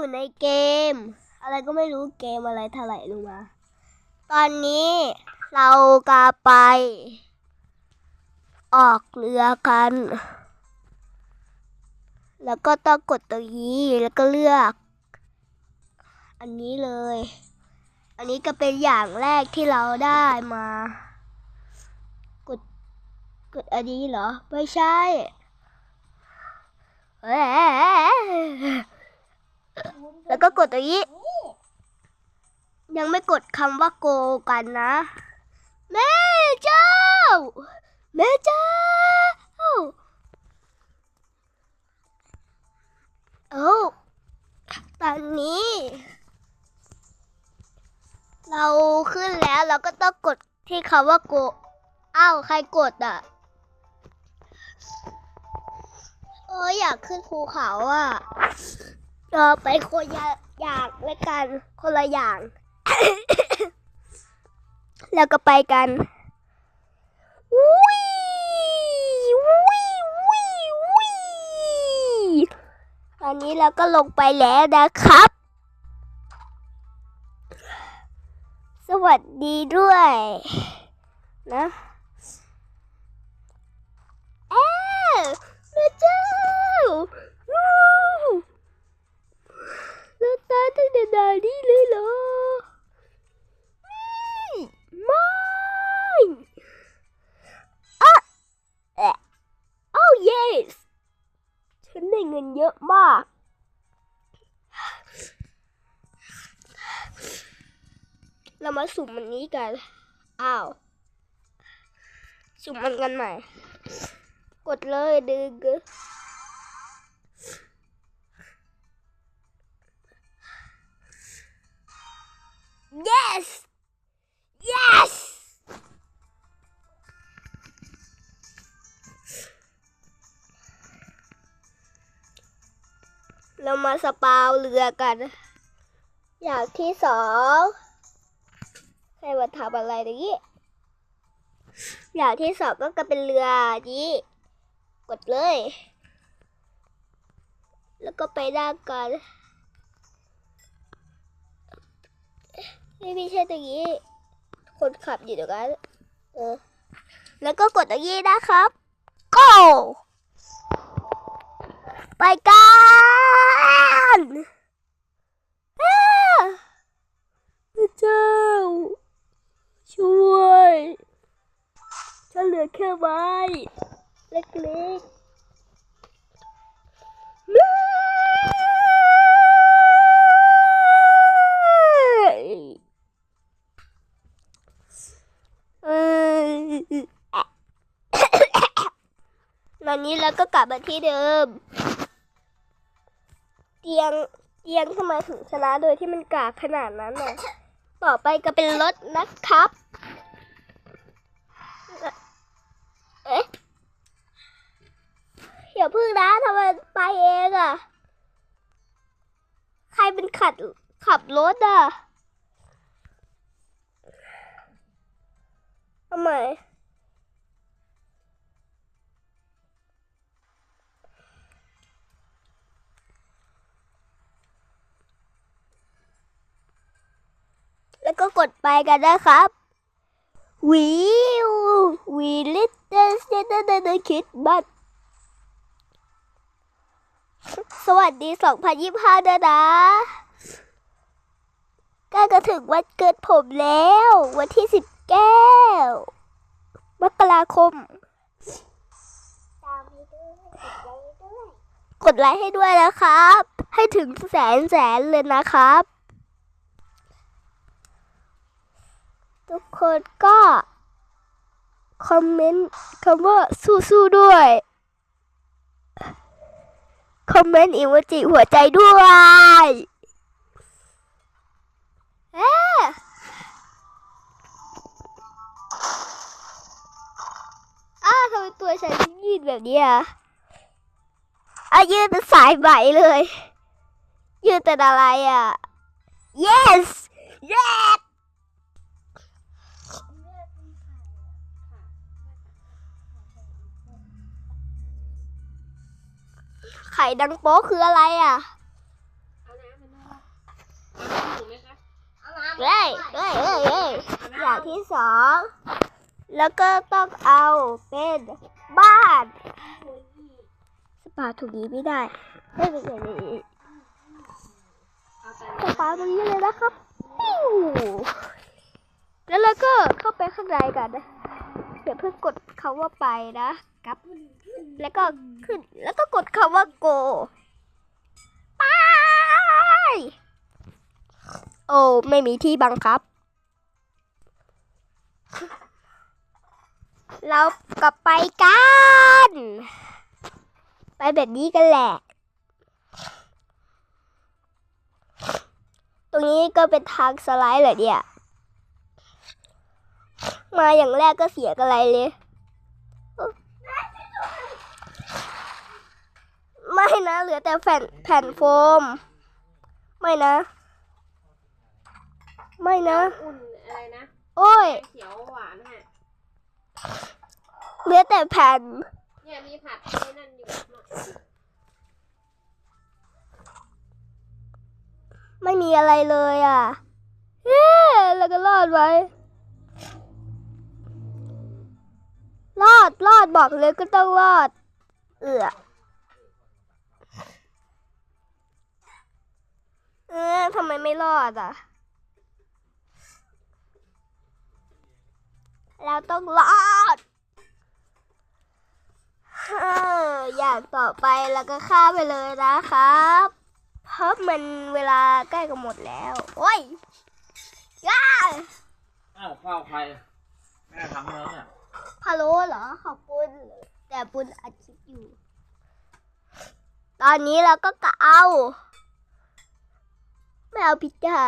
อยู่ในเกม อะไรก็ไม่รู้เกมอะไรถลายลงมา ตอนนี้เรากาไป ออกเรือกัน แล้วก็ต้องกดตัวยีแล้วก็เลือก อันนี้เลย อันนี้ก็เป็นอย่างแรกที่เราได้มา กด กดอันนี้เหรอ ไม่ใช่ เอ้ย แล้วก็กดตัวนี้ ยังไม่กดคำว่าโกกันนะ แม่เจ้า แม่เจ้า โอ้ตอนนี้ เราขึ้นแล้วเราก็ต้องกดที่คำว่าโกอ้าวใครกดอะเอออยากขึ้นภูเขาอะ เราไปคนละอย่างแล้วกัน คนละอย่าง แล้วก็ไปกันวิวิวิวิตอนนี้เราก็ลงไปแล้วนะครับ สวัสดีด้วย นะเอ้าแม่เจ้า เรามาสุ่มมันนี้กัน อ้าว สุ่มมันกันใหม่ กดเลยดึง yes yes เรามาสปาวเรือกัน อย่างที่สอง ใครมาทำอะไรตรงนี้ อย่างที่สองก็จะเป็นเรือนี้ กดเลย แล้วก็ไปนั่งกันไม่ไม่ใช่ตรงนี้ คนขับอยู่ตรงนั้นเออ แล้วก็กดตรงนี้นะครับ go ไปกันพระเจ้า ช่วย ฉันเหลือแค่ไม้เล็กๆไม่ตอนนี้เราก็กลับมาที่เดิม เตียง เตียงทำไมถึงชนะโดยที่มันกากขนาดนั้นน่ะ ต่อไปก็เป็นรถนะครับ เอ๊ะอย่าพึ่งนะทำไมไปเองอะใครเป็นขัดขับรถอะทำไม แล้วก็กดไปกันนะครับวิววีลิตเตอร์เซนเดอร์คิดบัตสวัสดี 2025ด้วยนะใกล้จะถึงวันเกิดผมแล้ว วันที่ 19 มกราคม กดไลค์ให้ด้วยนะครับ ให้ถึงแสนแสนเลยนะครับ ทุกคนก็คอมเมนต์คำว่าสู้ๆด้วย คอมเมนต์อีโมจิหัวใจด้วยเอ๊อ้าทำไมตัวฉันยืดแบบนี้อะอะยืดเป็นสายไหมเลย ยืดแต่อะไรอะ yes yes ไข่ดังโป๊คืออะไรอะเฮ้ยเฮ้ยเฮ้ยเยอย่างที่สอง แล้วก็ต้องเอาเป็นบ้านสปาถูกนี้ไม่ได้ไม่เป็นไรสปาตรงนี้เลยนะครับปิ้วแล้วเราก็เข้าไปข้างในกันเดี๋ยวเพิ่งกดคาว่าไปนะกับ แล้วก็ขึ้น แล้วก็กดคำว่า go ไป โอ้ ไม่มีที่บังคับ เรากลับไปกัน ไปแบบนี้กันแหละ ตรงนี้ก็เป็นทางสไลด์เหรอเนี่ย มาอย่างแรกก็เสียกันอะไรเลย ไม่นะ เหลือแต่แผ่นแผ่นโฟม ไม่นะ ไม่นะ อุ่นอะไรนะโอ้ยเขียวหวานฮะเหลือแต่แผ่นเนี่ยมีผัดไอ้นั่นอยู่ไม่มีอะไรเลยอะเฮ้แล้วก็รอดไว้ รอดรอดบอกเลยก็ต้องรอด เอือ เออทำไมไม่รอดอะ เราต้องรอดเอออย่างต่อไปแล้วก็ข้ามไปเลยนะครับ เพราะมันเวลาใกล้จะหมดแล้ว โอ้ยย่าอ้าวข้าวใครแม่ทำแล้วเนี่ยพะโล้เหรอ ขอบคุณ แต่ปุณอัดคลิปอยู่ ตอนนี้เราก็กะเอา ไม่เอาพิซซ่า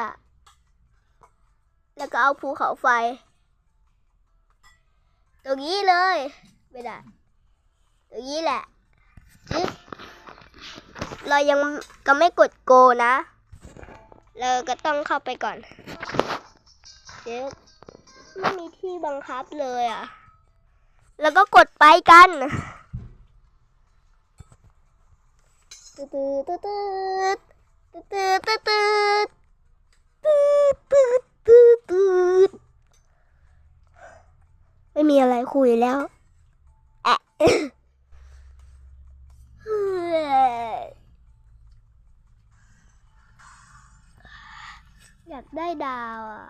แล้วก็เอาภูเขาไฟ ตรงนี้เลย ไม่ได้ ตรงนี้แหละเรายังก็ไม่กดโกนะ เราก็ต้องเข้าไปก่อนเดี๋ยวไม่มีที่บังคับเลยอะ แล้วก็กดไปกัน ตืดตืดตืด ตืดตืดตืดตืดตืดตืดตืดไม่มีอะไรคุยแล้วแอะอยากได้ดาวอะ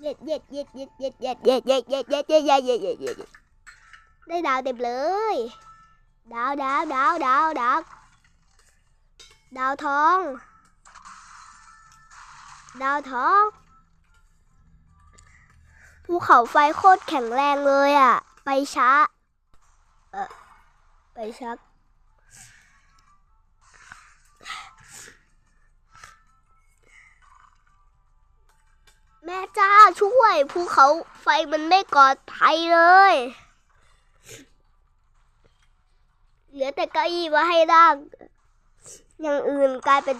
เย็ดเย็ดเย็ดเย็ดเย็ดเย็ดเย็ดเย็ดเย็ดเย็ดเย็ดเย็ดเย็ดเย็ดเย็ดได้ดาวเต็มเลย ดาวดาวดาวดาวดาว ดาวทอง ดาวทอง ภูเขาไฟโคตรแข็งแรงเลยอะ ไปช้า เออไปช้าแม่จ้าช่วยภูเขาไฟมันไม่ปลอดภัยเลยเหลือแต่เก้าอี้มาให้นั่ง อย่างอื่นกลายเป็น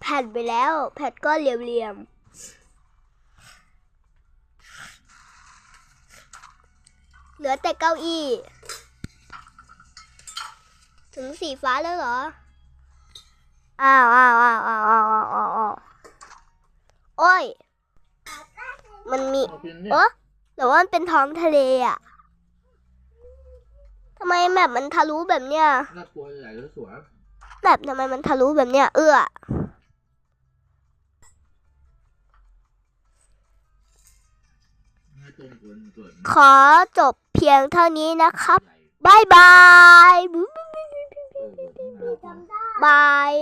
แผ่นไปแล้ว แผ่นก็เหลี่ยมๆเหลือแต่เก้าอี้ ถึงสีฟ้าแล้วเหรอ อ้าวอ้าวอ้าวอ้าวอ้าวอ้าวอ้าวอ้าวโอ้ย มันมีมากินเนี่ยเออแต่ว่ามันเป็นท้องทะเลอะทำไมแมปมันทะลุแบบเนี้ยน่ากลัวใหญ่แล้วสวย แบบทำไมมันทะลุแบบเนี้ยเอื้อขอจบเพียงเท่านี้นะครับบายบายบาย